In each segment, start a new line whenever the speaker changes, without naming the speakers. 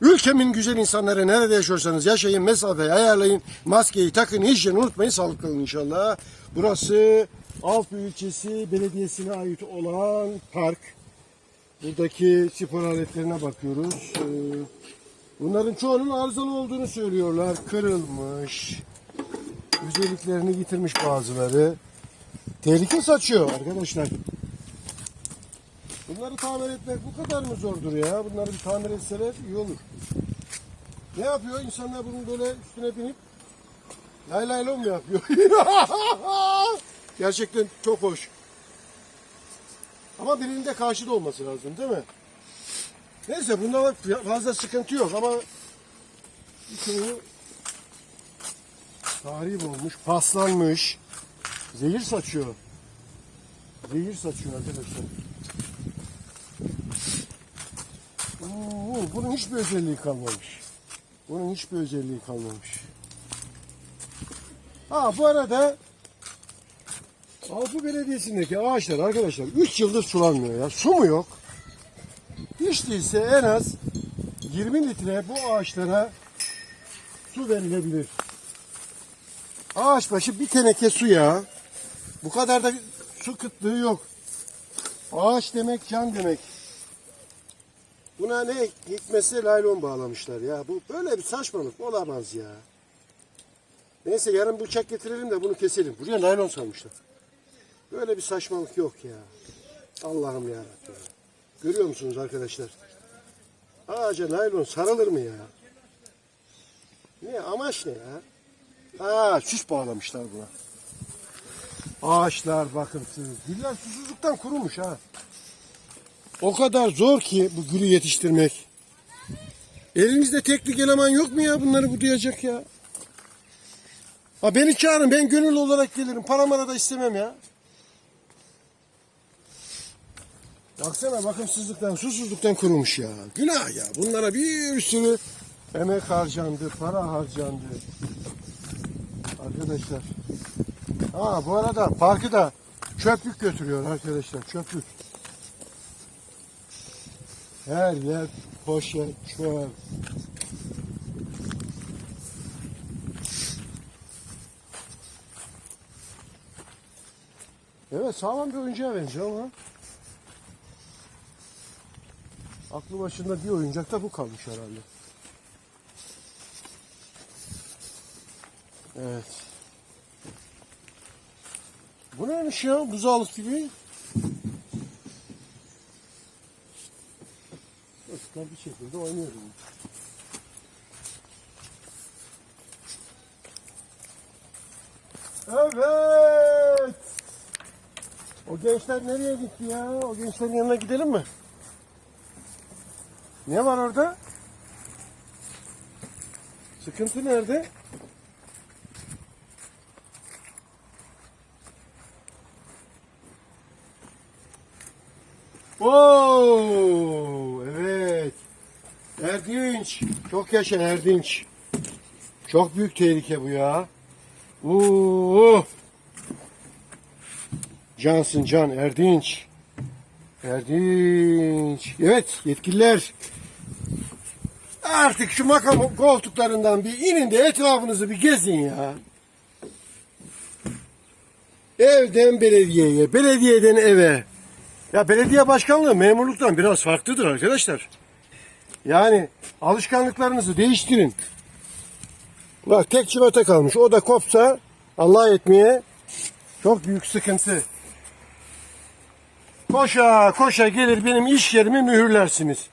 Ülkemin güzel insanları nerede yaşıyorsanız yaşayın, mesafeyi ayarlayın, maskeyi takın, hijyeni unutmayın, sağlıklı kalın inşallah. Burası Alpı ilçesi belediyesine ait olan park. Buradaki spor aletlerine bakıyoruz. Ee, Bunların çoğunun arızalı olduğunu söylüyorlar. Kırılmış. Özelliklerini yitirmiş bazıları. Tehlike saçıyor arkadaşlar. Bunları tamir etmek bu kadar mı zordur ya? Bunları bir tamir etseler iyi olur. Ne yapıyor? İnsanlar bunun böyle üstüne binip lay lay lom yapıyor? Gerçekten çok hoş. Ama birinin de karşıda olması lazım değil mi? Neyse bunda fazla sıkıntı yok ama birçoğu tahrip olmuş, paslanmış, zehir saçıyor. Zehir saçıyor arkadaşlar. Oo, bunun hiçbir özelliği kalmamış. Bunun hiçbir özelliği kalmamış. Ha bu arada Alpı Belediyesi'ndeki ağaçlar arkadaşlar 3 yıldır sulanmıyor ya. Su mu yok? Hiç değilse en az 20 litre bu ağaçlara su verilebilir. Ağaç başı bir teneke su ya. Bu kadar da su kıtlığı yok. Ağaç demek can demek. Buna ne hikmetse laylon bağlamışlar ya. Bu böyle bir saçmalık olamaz ya. Neyse yarın bıçak getirelim de bunu keselim. Buraya naylon sarmışlar. Böyle bir saçmalık yok ya. Allah'ım ya. Görüyor musunuz arkadaşlar? Ağaca naylon sarılır mı ya? Ne amaç ne ya? Ha süs bağlamışlar buna. Ağaçlar bakımsız. Güller susuzluktan kurumuş ha. O kadar zor ki bu gülü yetiştirmek. Elinizde teknik eleman yok mu ya bunları budayacak ya? Ha beni çağırın ben gönüllü olarak gelirim. Para mara da istemem ya. Baksana bakımsızlıktan, susuzluktan kurumuş ya. Günah ya. Bunlara bir sürü emek harcandı, para harcandı. Arkadaşlar. Ha bu arada parkı da çöplük götürüyor arkadaşlar. Çöplük. Her yer poşet, çöp. Evet sağlam bir oyuncağa benziyor ama aklı başında bir oyuncakta bu kalmış herhalde. Evet. Bu neymiş ya? Buzağlık gibi. Çocuklar bir şekilde oynuyor. Evet. O gençler nereye gitti ya? O gençlerin yanına gidelim mi? Ne var orada? Sıkıntı nerede? Evet. Erdinç. Çok yaşa Erdinç. Çok büyük tehlike bu ya. Oo. Cansın Can Erdinç. Erdinç. Evet yetkililer. Artık şu makam koltuklarından bir inin de etrafınızı bir gezin ya. Evden belediyeye, belediyeden eve. Ya belediye başkanlığı memurluktan biraz farklıdır arkadaşlar. Yani alışkanlıklarınızı değiştirin. Bak tek çivata kalmış. O da kopsa Allah etmeye çok büyük sıkıntı. Koşa koşa gelir benim iş yerimi mühürlersiniz.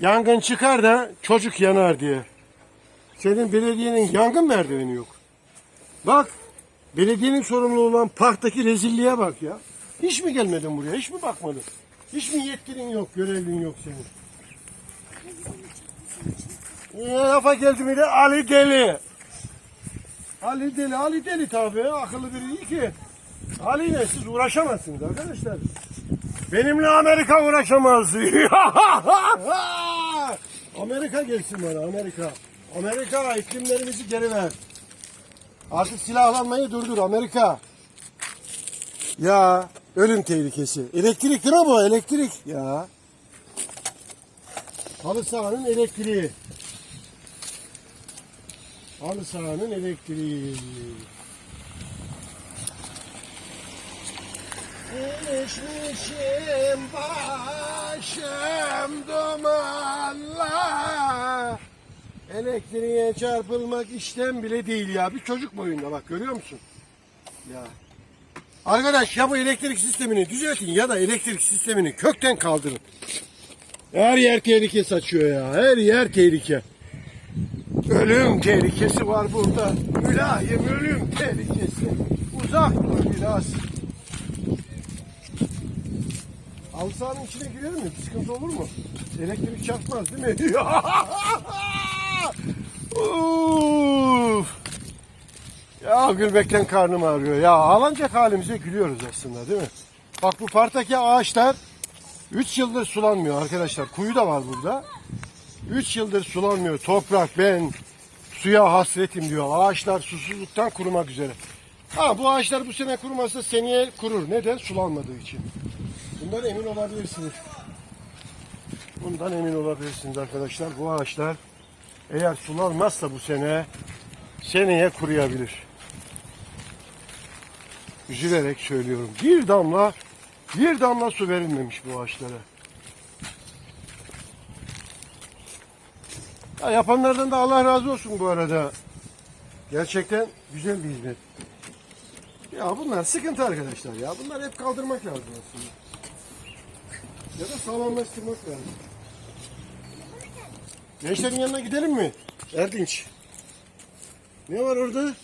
Yangın çıkar da çocuk yanar diye. Senin belediyenin yangın merdiveni yok. Bak belediyenin sorumlu olan parktaki rezilliğe bak ya. Hiç mi gelmedin buraya? Hiç mi bakmadın? Hiç mi yetkinin yok, görevlin yok senin? Lafa geldi mi de Ali Deli. Ali Deli, Ali Deli tabii. Akıllı biri değil ki. Ali ile siz uğraşamazsınız arkadaşlar. Benimle Amerika uğraşamaz. Amerika gelsin bana Amerika. Amerika iklimlerimizi geri ver. Artık silahlanmayı durdur Amerika. Ya ölüm tehlikesi. Elektrik değil mi bu? Elektrik. Ya. Halı sahanın elektriği. Halı sahanın elektriği. İlişmişim başım dumanla. Elektriğe çarpılmak işlem bile değil ya. Bir çocuk boyunda bak görüyor musun? Ya. Arkadaş ya bu elektrik sistemini düzeltin ya da elektrik sistemini kökten kaldırın. Her yer tehlike saçıyor ya. Her yer tehlike. Ölüm tehlikesi var burada. Mülayim ölüm tehlikesi. Uzak dur biraz. Halı içine girer mi? Bir sıkıntı olur mu? Elektrik çarpmaz değil mi? Uf. Ya gülmekten karnım ağrıyor. Ya ağlanacak halimize gülüyoruz aslında değil mi? Bak bu parktaki ağaçlar 3 yıldır sulanmıyor arkadaşlar. Kuyu da var burada. 3 yıldır sulanmıyor. Toprak ben suya hasretim diyor. Ağaçlar susuzluktan kurumak üzere. Ha bu ağaçlar bu sene kurumazsa seneye kurur. Neden? Sulanmadığı için. Bundan emin olabilirsiniz. Bundan emin olabilirsiniz arkadaşlar. Bu ağaçlar eğer sulanmazsa bu sene seneye kuruyabilir. Üzülerek söylüyorum. Bir damla bir damla su verilmemiş bu ağaçlara. Ya yapanlardan da Allah razı olsun bu arada. Gerçekten güzel bir hizmet. Ya bunlar sıkıntı arkadaşlar ya. Bunlar hep kaldırmak lazım aslında. Ya da sağlamlaştırmak lazım. Gençlerin yanına gidelim mi? Erdinç. Ne var orada?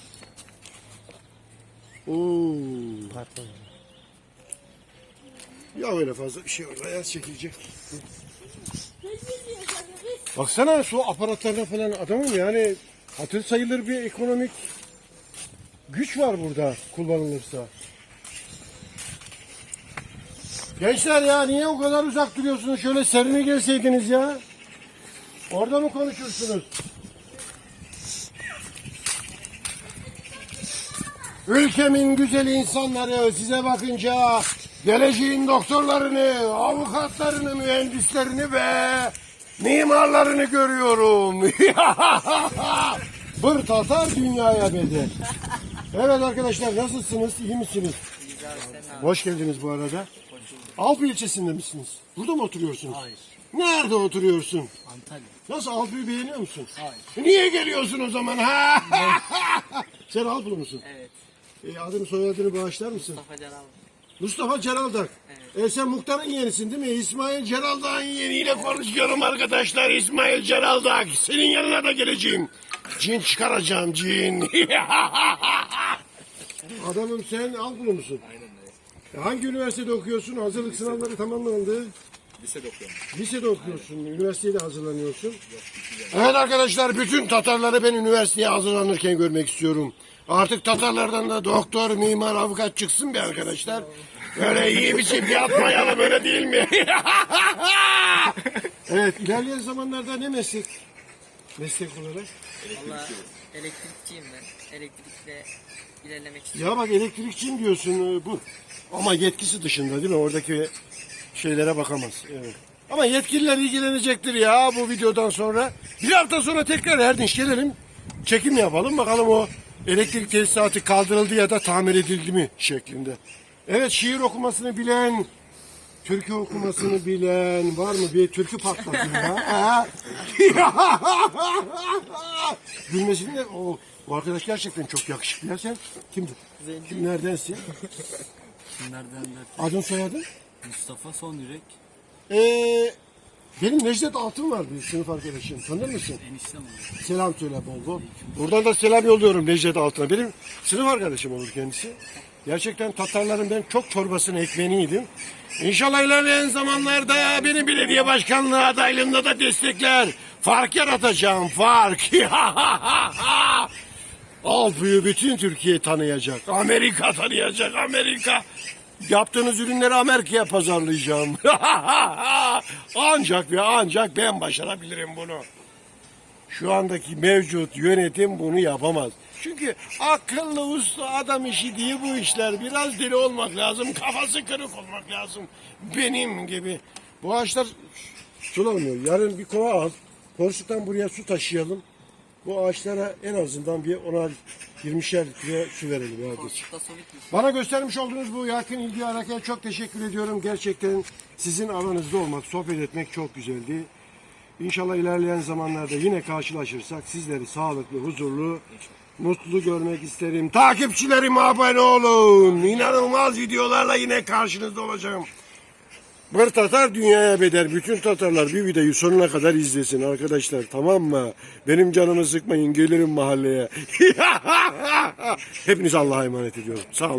Oo. Ya öyle fazla bir şey orada ya çekilecek. Baksana su aparatlarına falan adamın yani hatır sayılır bir ekonomik güç var burada kullanılırsa. Gençler ya niye o kadar uzak duruyorsunuz? Şöyle serine gelseydiniz ya. Orada mı konuşursunuz? Ülkemin güzel insanları size bakınca geleceğin doktorlarını, avukatlarını, mühendislerini ve mimarlarını görüyorum. Bir Tatar dünyaya bedel. Evet arkadaşlar nasılsınız? İyi misiniz? Hoş geldiniz bu arada. Alpı ilçesinde misiniz? Burada mı oturuyorsunuz?
Hayır.
Nerede oturuyorsun?
Antalya.
Nasıl Alpı'yı beğeniyor musun?
Hayır.
Niye geliyorsun o zaman ha? Sen Alpılı mısın?
Evet.
E, adını soyadını bağışlar mısın?
Mustafa Celal.
Mustafa Ceraldak. E, sen muhtarın yeğenisin değil mi? İsmail Ceraldak'ın yeğeniyle konuşuyorum arkadaşlar. İsmail Ceraldak. Senin yanına da geleceğim. Cin çıkaracağım cin. Adamım sen Alpılı mısın?
Aynen
Hangi üniversitede okuyorsun? Hazırlık sınavları tamamlandı.
Lisede okuyorum.
Lisede okuyorsun, üniversiteye de hazırlanıyorsun. Evet arkadaşlar, bütün Tatarları ben üniversiteye hazırlanırken görmek istiyorum. Artık Tatarlardan da doktor, mimar, avukat çıksın be arkadaşlar. Öyle iyi bir şey yapmayalım öyle değil mi? evet, ilerleyen zamanlarda ne meslek? Meslek olarak?
Valla elektrikçiyim ben. Elektrikle ilerlemek istiyorum.
Ya bak elektrikçiyim diyorsun e, bu. Ama yetkisi dışında değil mi? Oradaki şeylere bakamaz. Evet. Ama yetkililer ilgilenecektir ya bu videodan sonra. Bir hafta sonra tekrar Erdinç gelelim. Çekim yapalım bakalım o elektrik tesisatı kaldırıldı ya da tamir edildi mi şeklinde. Evet şiir okumasını bilen, türkü okumasını bilen var mı? Bir türkü patlatın ya. Gülmesini de o, o arkadaş gerçekten çok yakışıklı ya sen. Kimdir? Kim neredensin?
Nereden de
Adın soyadın?
Mustafa Son Yürek
Ee, benim Necdet Altın var bir sınıf arkadaşım. Tanır mısın?
eniştem oluyor.
Selam söyle bol bol. Buradan da selam yolluyorum Necdet Altın'a. Benim sınıf arkadaşım olur kendisi. Gerçekten Tatarların ben çok çorbasını ekmeğini yedim. İnşallah ilerleyen zamanlarda benim belediye başkanlığı adaylığımda da destekler. Fark yaratacağım fark. Alpı'yı bütün Türkiye tanıyacak. Amerika tanıyacak Amerika. Yaptığınız ürünleri Amerika'ya pazarlayacağım. ancak ve ancak ben başarabilirim bunu. Şu andaki mevcut yönetim bunu yapamaz. Çünkü akıllı usta adam işi diye bu işler biraz deli olmak lazım. Kafası kırık olmak lazım. Benim gibi. Bu ağaçlar Sulamıyor. Yarın bir kova al. Porsuktan buraya su taşıyalım. Bu ağaçlara en azından bir 10'ar 20'şer litre su verelim.
Bitmiş.
Bana göstermiş olduğunuz bu yakın ilgi alakaya çok teşekkür ediyorum. Gerçekten sizin aranızda olmak, sohbet etmek çok güzeldi. İnşallah ilerleyen zamanlarda yine karşılaşırsak sizleri sağlıklı, huzurlu, mutlu görmek isterim. Takipçilerim abone olun. İnanılmaz videolarla yine karşınızda olacağım. Bir Tatar dünyaya bedel. Bütün Tatarlar bir videoyu sonuna kadar izlesin arkadaşlar. Tamam mı? Benim canımı sıkmayın. Gelirim mahalleye. Hepiniz Allah'a emanet ediyorum. Sağ olun.